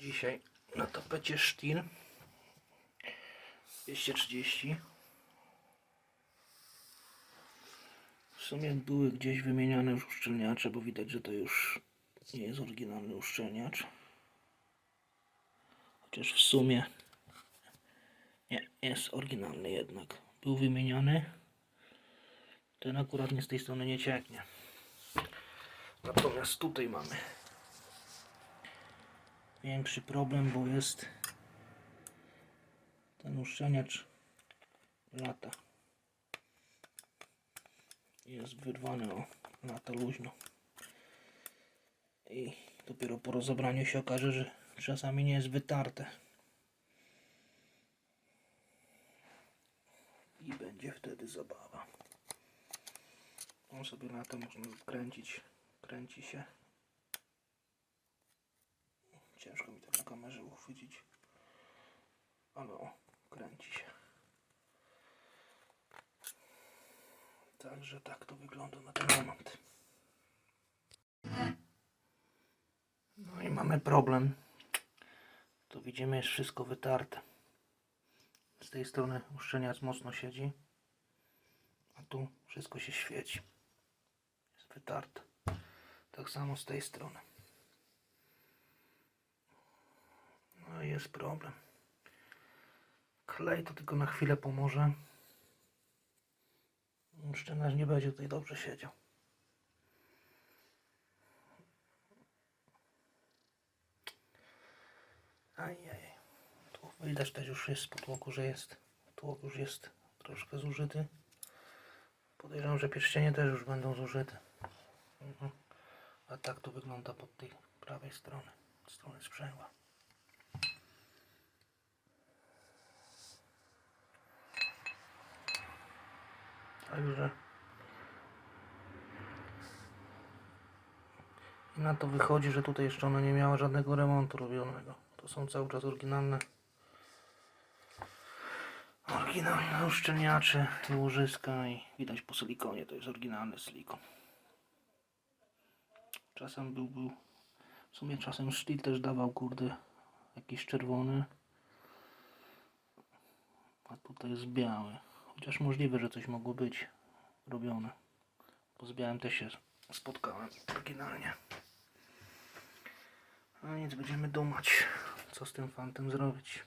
Dzisiaj na tapecie Stihl 230. W sumie były gdzieś wymieniane już uszczelniacze, bo widać, że to już nie jest oryginalny uszczelniacz. Chociaż w sumie nie, jest oryginalny jednak. Był wymieniany. Ten akurat nie z tej strony nie cieknie. Natomiast tutaj mamy większy problem, bo jest ten uszczelniacz lata. Jest wyrwany o lata luźno. I dopiero po rozebraniu się okaże, że czasami nie jest wytarte. I będzie wtedy zabawa. On sobie lata można kręcić. Kręci się. Ciężko mi to na kamerze uchwycić. Ale o, kręci się. Także tak to wygląda na ten moment. No i mamy problem. Tu widzimy jest wszystko wytarte. Z tej strony uszczelniacz mocno siedzi. A tu wszystko się świeci. Jest wytarte. Tak samo z tej strony. No jest problem. Klej to tylko na chwilę pomoże. Szczęść nie będzie tutaj dobrze siedział. Ajaj. Tu widać też już jest z podłogu, że jest. Podłog już jest troszkę zużyty. Podejrzewam, że pierścienie też już będą zużyte. Mhm. A tak to wygląda pod tej prawej strony, strony sprzęgła. Także i na to wychodzi, że tutaj jeszcze ona nie miała żadnego remontu robionego. To są cały czas oryginalne oryginalne uszczelniacze i łożyska i widać po silikonie, to jest oryginalny silikon. Czasem był, był w sumie czasem sztil też dawał kurde jakiś czerwony a tutaj jest biały chociaż możliwe, że coś mogło być robione. Bo z też się spotkałem oryginalnie. A nic, będziemy dumać co z tym fantem zrobić